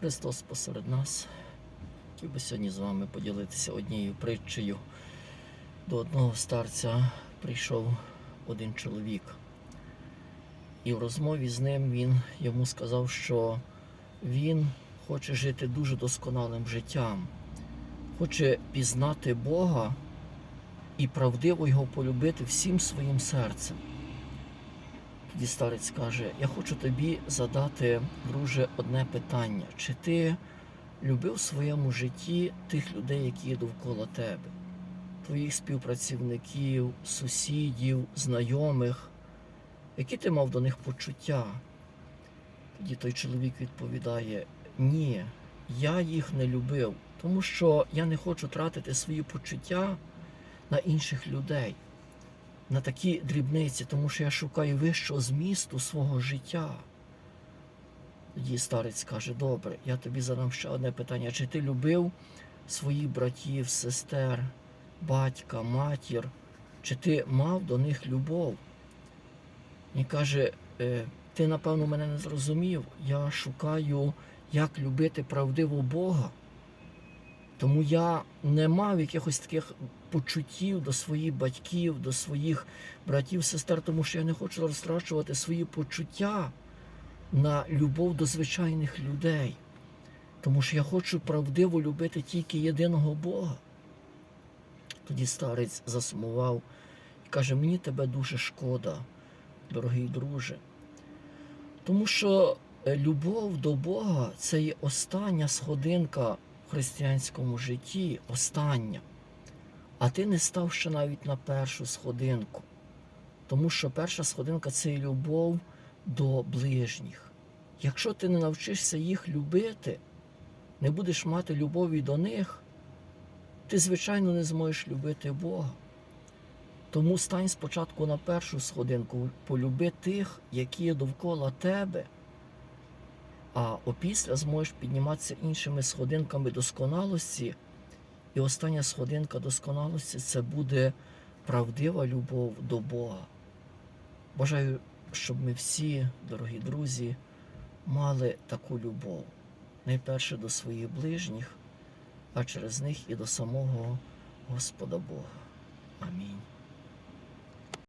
Христос посеред нас. Хотів би сьогодні з вами поділитися однією притчею. До одного старця прийшов один чоловік. І в розмові з ним він йому сказав, що він хоче жити дуже досконалим життям, хоче пізнати Бога і правдиво його полюбити всім своїм серцем. Тоді старець каже: Я хочу тобі задати, друже, одне питання. Чи ти любив в своєму житті тих людей, які є довкола тебе, твоїх співпрацівників, сусідів, знайомих, які ти мав до них почуття? Тоді той чоловік відповідає: Ні, я їх не любив, тому що я не хочу тратити свої почуття на інших людей на такі дрібниці, тому що я шукаю вищого змісту свого життя. Тоді старець каже: Добре, я тобі задам ще одне питання. Чи ти любив своїх братів, сестер, батька, матір? Чи ти мав до них любов? Він каже, «Е, ти, напевно, мене не зрозумів. Я шукаю, як любити правдиво Бога. Тому я не мав якихось таких почуттів до своїх батьків, до своїх братів, сестер, тому що я не хочу розтрачувати свої почуття на любов до звичайних людей. Тому що я хочу правдиво любити тільки єдиного Бога. Тоді старець засумував і каже: мені тебе дуже шкода, дорогий друже. Тому що е, любов до Бога це є остання сходинка християнському житті, остання. А ти не став ще навіть на першу сходинку. Тому що перша сходинка це любов до ближніх. Якщо ти не навчишся їх любити, не будеш мати любові до них, ти, звичайно, не зможеш любити Бога. Тому стань спочатку на першу сходинку, полюби тих, які є довкола тебе, а опісля зможеш підніматися іншими сходинками досконалості. І остання сходинка досконалості це буде правдива любов до Бога. Бажаю, щоб ми всі, дорогі друзі, мали таку любов. Найперше до своїх ближніх, а через них і до самого Господа Бога. Амінь.